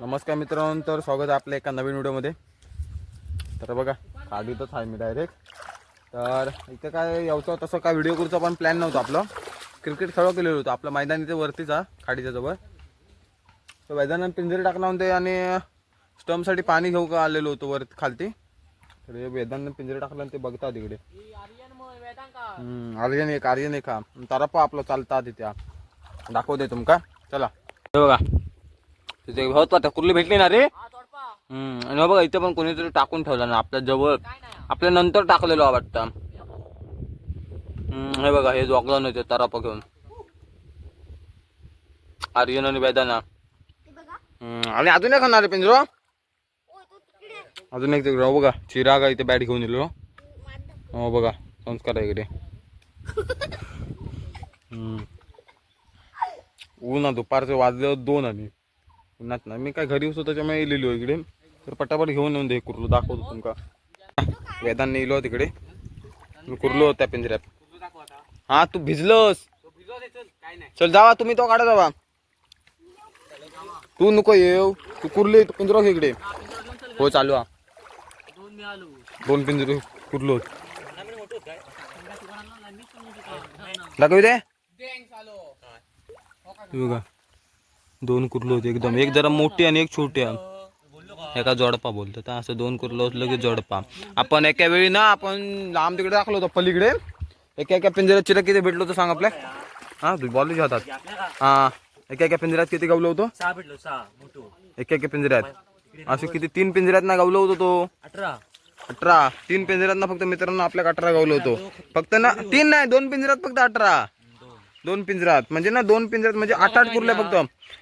नमस्कार मित्रांनो तर स्वागत आहे आपल्या एका नवीन व्हिडिओमध्ये. तर बघा खाडीतच आहे मी डायरेक्ट तर इथं काय यावचं तसं काय व्हिडिओ करूचा पण प्लॅन नव्हता आपलं. क्रिकेट खेळ केलेलं होतं आपलं मैदान इथे वरतीच आहे खाडीच्या जवळ. तर मैदानात पिंजरे टाकणार होते आणि स्टम्पसाठी पाणी घेऊ का आलेलो होतो वर खालती. तर हे वेदांना पिंजरे टाकलं आणि ते बघतात तिकडे. आर्यन एक आर्यन एक हा. तारापा आपलं चालतात तिथे दाखवते तुमका. चला. बघा. तिथे होत आता कुर्ली भेटली ना रे? हम्म आणि हो बघा इथे पण कोणीतरी टाकून ठेवला ना आपल्या जवळ. आपल्या नंतर टाकलेलो वाटतं. हम्म, हे बघा हे जोगला नव्हते तारापा घेऊन. आर्यन आणि वेदाना. आणि अजून एक खाणार पिंजरो. अजून एक तिकडे हो बघा चिरागा इथे बॅट घेऊन येलो. हो बघा संस्कार आहे इकडे. ऊन ना दुपारचं वाजलं दोन आणि. उन्हात ना मी काय घरी होतो त्याच्यामुळे लिहिलो इकडे. तर पटापट घेऊन येऊन दे कुर्लो दाखवतो तुमका. वेदांनी इलो तिकडे. मी कुर्लो त्या पिंजऱ्यात. हा तू भिजलोस. चल जावा तुम्ही तो काढा जावा. तू नको येऊ. तू कुर्ली तू पिंजरो इकडे. हो चालू हा. दोन पिंजरे कुर्लो दाखवू दे. बघा. दोन कुर्लो होते एकदम. एक जरा मोठी आणि एक छोटी. एका जोडपा बोलतो तर असं दोन कुर्लो असलं की जोडपा. आपण एका वेळी ना आपण लांब तिकडे दाखलो होतो पलीकडे. एका एका पिंजऱ्यात चिरा किती भेटलो होतं सांग आपल्या? हा तू बॉल हातात हा एका एका पिंजऱ्यात किती गावलो होतो? एका एका पिंजऱ्यात. असे किती तीन पिंजऱ्यात ना गावलो होतो तो? अठरा. अठरा. तीन पिंजऱ्यात ना फक्त मित्रांनो आपल्या अठरा गावलो होतो. फक्त ना तीन नाही दोन पिंजऱ्यात फक्त अठरा. दोन पिंजऱ्यात म्हणजे ना दोन पिंजऱ्यात म्हणजे आठ आठ पुरले फक्त.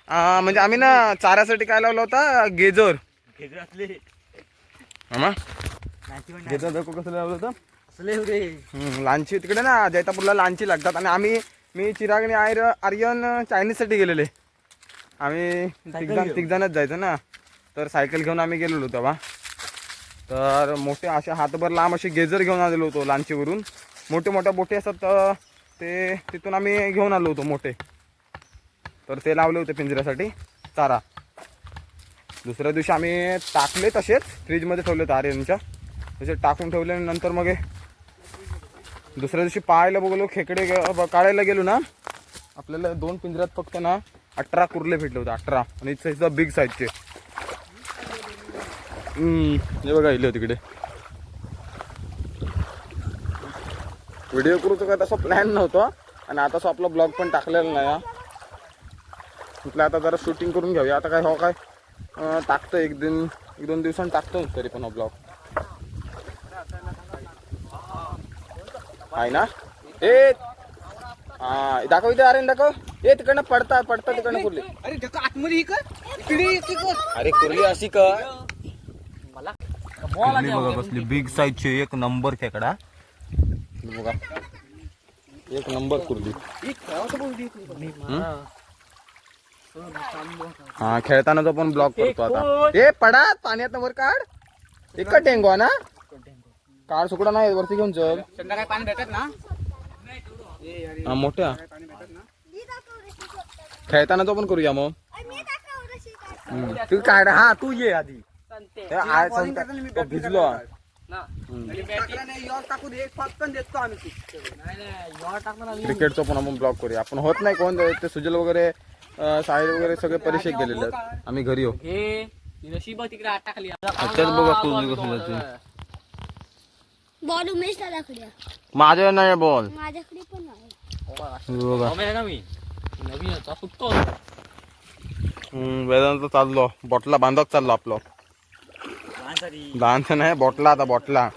आ, म्हणजे आम्ही ना चाऱ्यासाठी काय लावला होता? गेजर. आम्हा पण गेजर कसं लावलं होतं? असले रे? हम्म, लांची. तिकडे ना जैतापूरला लांची लागतात. आणि आम्ही मी चिराग आणि आयर आर्यन चायनीजसाठी गेलेले. आम्ही तिघजण तिघजणच जायचं ना. तर सायकल घेऊन आम्ही गेलेलो तेव्हा तर मोठे असे हातभर लांब असे गेजर घेऊन आलेलो होतो लांचीवरून. मोठे मोठे बोटे असतात ते तिथून आम्ही घेऊन आलो होतो मोठे. तर ते लावले होते पिंजऱ्यासाठी चारा. दुसऱ्या दिवशी आम्ही टाकले तसेच फ्रीजमध्ये ठेवले होते आर्यनच्या. तसे टाकून ठेवले नंतर मग दुसऱ्या दिवशी पाहायला बघलो खेकडे काढायला गेलो ना आपल्याला दोन पिंजऱ्यात फक्त ना अठरा कुर्ले भेटले होते अठरा. आणि इथं बिग साईजचे हे बघा इले तिकडे. व्हिडिओ करूचं काय तसा प्लॅन नव्हता. आणि आता असं आपला ब्लॉग पण टाकलेला नाही हा. म्हटलं आता जरा शूटिंग करून घेऊया. आता काय हो काय? टाकतो एक दिन एक दोन दिवसांनी टाकतो तरी पण हा ब्लॉग आहे ना? ए! हा दाखव इथे अरे दाखव. ए तिकडनं पडता पडता तिकडनं कुर्ली. अरे ढका आतमध्ये अरे कुर्ली अशी का मला बघा कसली बिग साईजची एक नंबर खेकडा. बघा. एक नंबर कुर्ली हा? खेळतानाचा पण ब्लॉग करतो आता. ए पडा पाण्यात वर काढ. एक टेंगवा ना? काढ सुकडा नाही वरती घेऊन चल. संध्याकाळी पाणी भेटत ना हा मोठ्या. खेळतानाचा पण करूया मग. तू काढ. हा तू ये आधी. तो भिजलो. टाकून एक पटकन देतो आम्ही क्रिकेटचं पण आपण ब्लॉग करूया. आपण होत नाही कोण ते सुजल वगैरे साहिल वगैरे सगळे परीक्षेत गेलेले आहेत. आम्ही घरी हो हे बघा बॉल माझ्या नाही बॉल माझ्याकडे पण आहे बघा वेदांत चाललो. बॉटला बांधत चाललो आपलं. लहानचं नाही बॉटला आता बॉटला.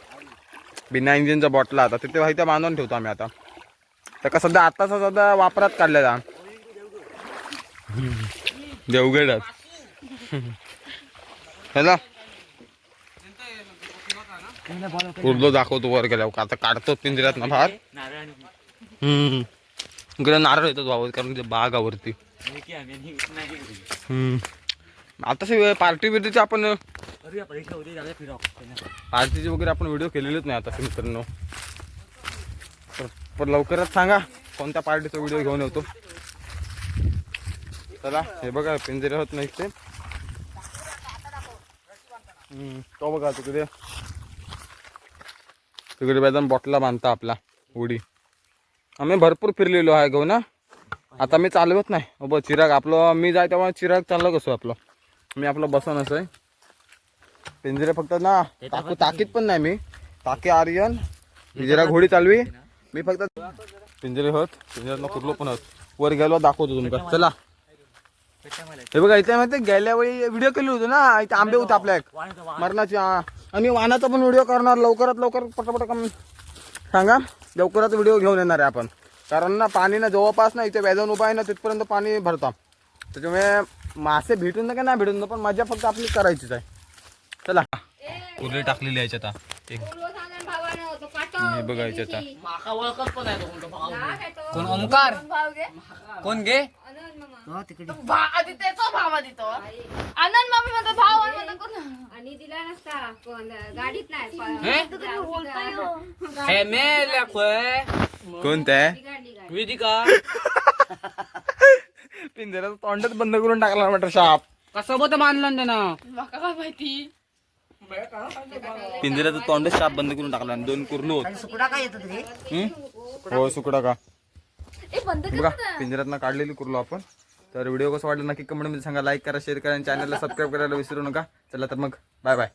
बिना इंजिनचा बॉटला आता. तिथे इथं बांधून ठेवतो आम्ही आता. तर का सध्या आताचा सध्या वापरात काढलेला. देवगडच. हॅलो. उर्दू दाखवतो वर गेल्यावर. आता काढतो पिंजऱ्यात ना बाहेर. इकडे नारळ येतो भाऊ कारण ते बागावरती आता पार्टी बिर्टीचे आपण आरतीचे वगैरे आपण व्हिडिओ केलेलेच नाही आता मित्रांनो. तर पण लवकरच सांगा कोणत्या पार्टीचा व्हिडिओ घेऊन येतो. चला हे बघा पिंजरे होत नाही ते. तो बघा तिकडे. तिकडे बेदान बॉटला बांधता आपला उडी. आम्ही भरपूर फिरलेलो आहे घेऊ ना? आता मी चालवत नाही. हो चिराग आपलं मी जाय तेव्हा चिराग चाललं कसं आपलं. मी आपलं बसन असं आहे. पिंजरे फक्त ना टाकू ताकीत पण नाही मी. टाके आर्यन जरा घोडी चालवी. मी फक्त पिंजरे होत पिंजऱ्यात कुठलो पण होत. वर गेलो दाखवतो तुमका. चला. हे बघा इथे माहिती गेल्या वेळी व्हिडिओ केली होती ना इथे आंबे होते आपल्या एक. मरणाची हा. आणि वाहनाचा पण व्हिडिओ करणार लवकरात लवकर पटापट कम सांगा. लवकरात व्हिडिओ घेऊन येणार आहे आपण. कारण ना पाणी ना जवळपास ना इथे व्याजान उभा आहे ना तिथपर्यंत पाणी भरता. त्याच्यामुळे मासे भेटून ना का नाही भेटून ना पण मजा फक्त आपली करायचीच आहे. चला. उरली टाकलेली आहे आता एक. बघायचं आता. माका ओळखत पण आहे तो कोणता भाव कोण? ओमकार कोण तो आनंद मामी म्हणतो भाव आणि म्हणतो कोण? आणि दिला नसता. कोण? गाडीत नाही. हे? मेल्या खोय कोणतं आहे. गाडी गाडी वेदिका पिंजऱ्याचं तोंडच बंद करून टाकला म्हटलं शाप. कसं बत मानलं काय माहिती? पिंजऱ्याचं तोंडच शाप बंद करून टाकला आणि दोन कुर्लू होत. सुकडा काय येतात रे हम्म? हो? सुकडा. का? ए बंद कर बघा पिंजऱ्यातनं काढलेली कुर्लो आपण. तर व्हिडिओ कसं वाटलं नक्की कमेंटमध्ये सांगा. लाईक करा शेअर करा आणि चॅनलला सबस्क्राईब करायला विसरू नका. चला तर मग बाय बाय